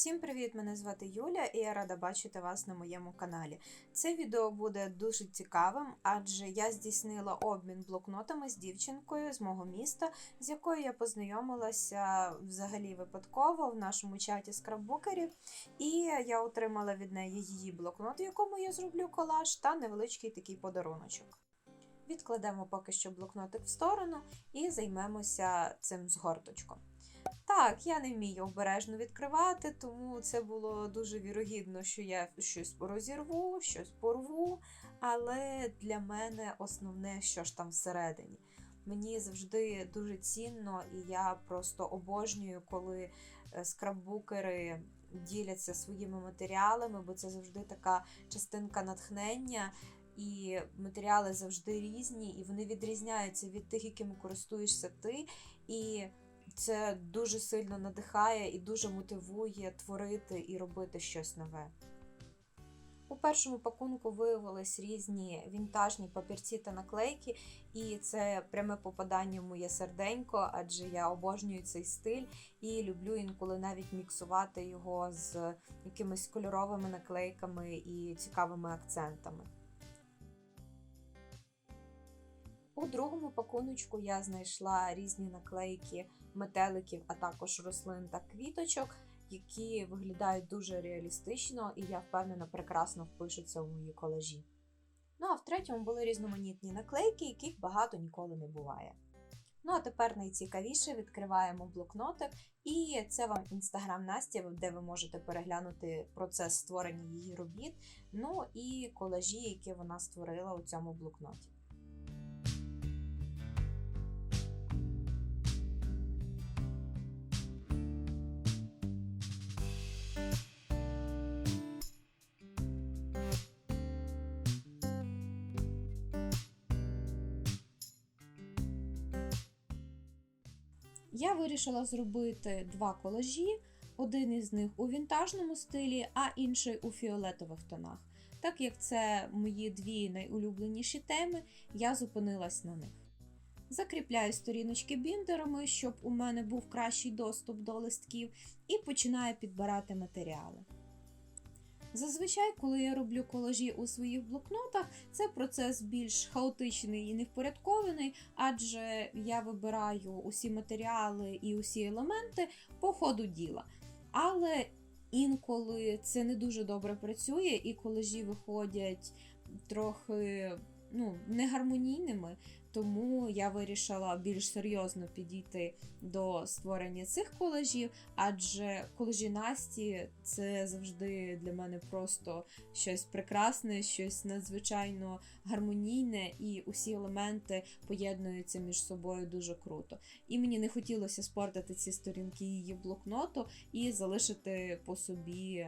Всім привіт! Мене звати Юля і я рада бачити вас на моєму каналі. Це відео буде дуже цікавим, адже я здійснила обмін блокнотами з дівчинкою з мого міста, з якою я познайомилася взагалі випадково в нашому чаті скраббукерів. І я отримала від неї її блокнот, в якому я зроблю колаж, та невеличкий такий подаруночок. Відкладемо поки що блокнотик в сторону і займемося цим згорточком. Так, я не вмію обережно відкривати, тому це було дуже вірогідно, що я щось розірву, щось порву. Але для мене основне, що ж там всередині. Мені завжди дуже цінно, і я просто обожнюю, коли е, скраббукери діляться своїми матеріалами, бо це завжди така частинка натхнення. І матеріали завжди різні, і вони відрізняються від тих, якими користуєшся ти. І це дуже сильно надихає і дуже мотивує творити і робити щось нове. У першому пакунку виявились різні вінтажні папірці та наклейки, і це пряме попадання в моє серденько, адже я обожнюю цей стиль і люблю інколи навіть міксувати його з якимись кольоровими наклейками і цікавими акцентами. У другому пакуночку я знайшла різні наклейки метеликів, а також рослин та квіточок, які виглядають дуже реалістично і я впевнена прекрасно впишуться у мої колажі. Ну а в третьому були різноманітні наклейки, яких багато ніколи не буває. Ну, а тепер найцікавіше відкриваємо блокнотик, і це вам інстаграм Насті, де ви можете переглянути процес створення її робіт, ну і колажі, які вона створила у цьому блокноті. Я вирішила зробити два колажі, один із них у вінтажному стилі, а інший у фіолетових тонах. Так як це мої дві найулюбленіші теми, я зупинилась на них. Закріпляю сторіночки біндерами, щоб у мене був кращий доступ до листків, і починаю підбирати матеріали. Зазвичай, коли я роблю колажі у своїх блокнотах, це процес більш хаотичний і невпорядкований, адже я вибираю усі матеріали і усі елементи по ходу діла. Але інколи це не дуже добре працює, і колажі виходять трохи ну, негармонійними, тому я вирішила більш серйозно підійти до створення цих колажів, адже колажі Насті це завжди для мене просто щось прекрасне, щось надзвичайно гармонійне, і усі елементи поєднуються між собою дуже круто. І мені не хотілося спортити ці сторінки її блокноту і залишити по собі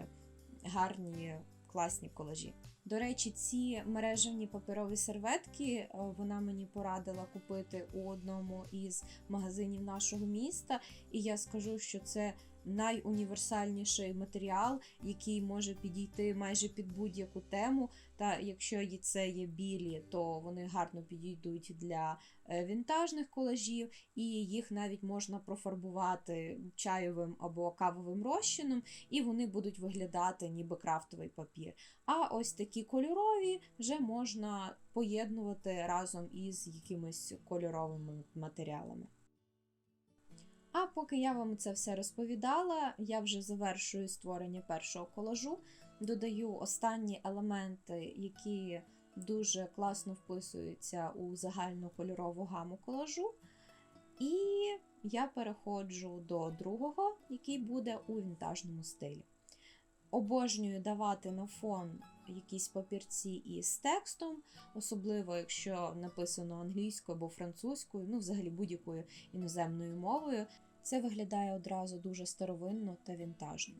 гарні класні колажі. До речі, ці мережевні паперові серветки е, вона мені порадила купити у одному із магазинів нашого міста, і я скажу, що це найуніверсальніший матеріал, який може підійти майже під будь-яку тему. Та якщо це є білі, то вони гарно підійдуть для е, вінтажних колажів, і їх навіть можна профарбувати чайовим або кавовим розчином, і вони будуть виглядати ніби крафтовий папір. А ось такі кольорові вже можна поєднувати разом із якимись кольоровими матеріалами. А поки я вам це все розповідала, я вже завершую створення першого колажу, додаю останні елементи, які дуже класно вписуються у загальну кольорову гаму колажу. І я переходжу до другого, який буде у вінтажному стилі. Обожнюю давати на фон якісь папірці із текстом, особливо якщо написано англійською або французькою, ну, взагалі будь-якою іноземною мовою. Це виглядає одразу дуже старовинно та вінтажно.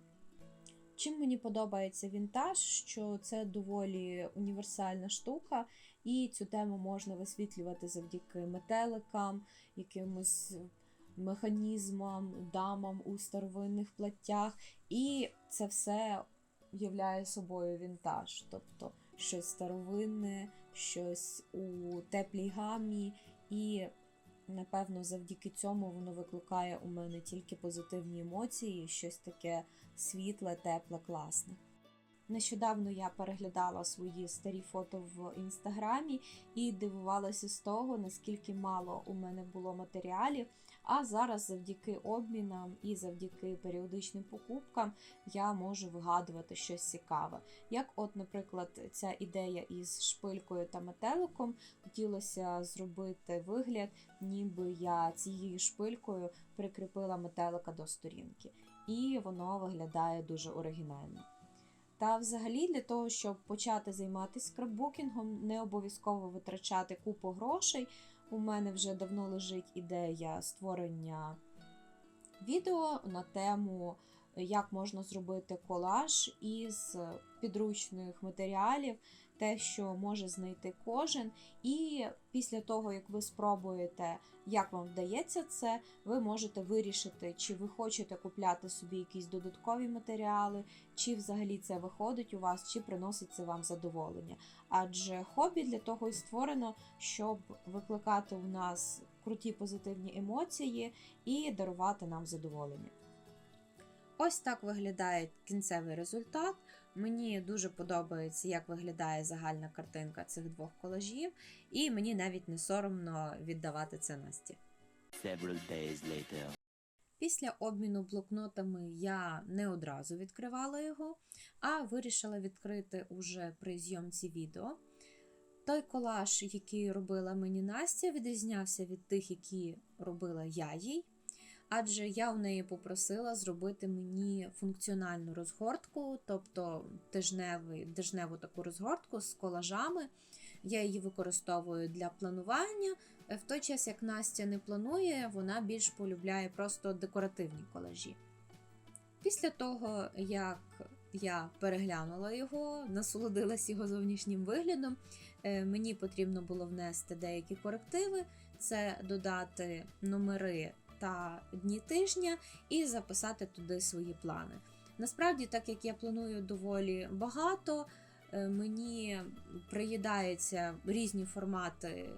Чим мені подобається вінтаж, що це доволі універсальна штука, і цю тему можна висвітлювати завдяки метеликам, якимось механізмам, дамам у старовинних платтях. І це все являє собою вінтаж, тобто щось старовинне, щось у теплій гамі. І, напевно, завдяки цьому воно викликає у мене тільки позитивні емоції, щось таке світле, тепле, класне. Нещодавно я переглядала свої старі фото в інстаграмі і дивувалася з того, наскільки мало у мене було матеріалів. А зараз, завдяки обмінам і завдяки періодичним покупкам, я можу вигадувати щось цікаве. Як, от, наприклад, ця ідея із шпилькою та метеликом, хотілося зробити вигляд, ніби я цією шпилькою прикріпила метелика до сторінки, і воно виглядає дуже оригінально. Та взагалі для того, щоб почати займатися скраббукінгом, не обов'язково витрачати купу грошей. У мене вже давно лежить ідея створення відео на тему, як можна зробити колаж із підручних матеріалів, те, що може знайти кожен. І після того, як ви спробуєте, як вам вдається це, ви можете вирішити, чи ви хочете купляти собі якісь додаткові матеріали, чи взагалі це виходить у вас, чи приносить це вам задоволення. Адже хобі для того і створено, щоб викликати у нас круті позитивні емоції і дарувати нам задоволення. Ось так виглядає кінцевий результат. Мені дуже подобається, як виглядає загальна картинка цих двох колажів, і мені навіть не соромно віддавати це Насті. Після обміну блокнотами я не одразу відкривала його, а вирішила відкрити уже при зйомці відео. Той колаж, який робила мені Настя, відрізнявся від тих, які робила я їй. Адже я у неї попросила зробити мені функціональну розгортку, тобто тижневий, тижневу таку розгортку з колажами. Я її використовую для планування. В той час, як Настя не планує, вона більш полюбляє просто декоративні колажі. Після того, як я переглянула його, насолодилась його зовнішнім виглядом, е, мені потрібно було внести деякі корективи: це додати номери та дні тижня і записати туди свої плани. Насправді, так як я планую доволі багато, е, мені приїдаються різні формати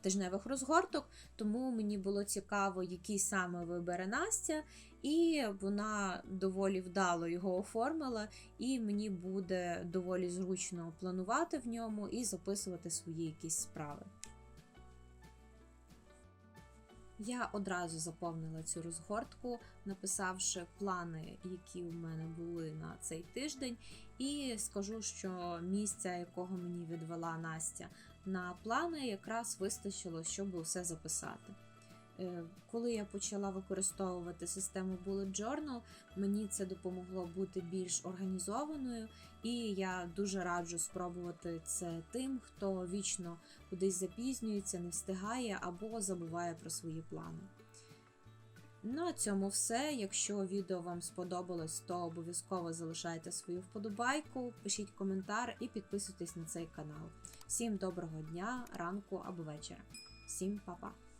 тижневих розгорток, тому мені було цікаво, який саме вибере Настя, і вона доволі вдало його оформила, і мені буде доволі зручно планувати в ньому і записувати свої якісь справи. Я одразу заповнила цю розгортку, написавши плани, які у мене були на цей тиждень, і скажу, що місця, якого мені відвела Настя на плани, якраз вистачило, щоб усе записати. Е, Коли я почала використовувати систему Bullet Journal, мені це допомогло бути більш організованою, і я дуже раджу спробувати це тим, хто вічно кудись запізнюється, не встигає або забуває про свої плани. На цьому все. Якщо відео вам сподобалось, то обов'язково залишайте свою вподобайку, пишіть коментар і підписуйтесь на цей канал. Всім доброго дня, ранку або вечора. Всім па-па!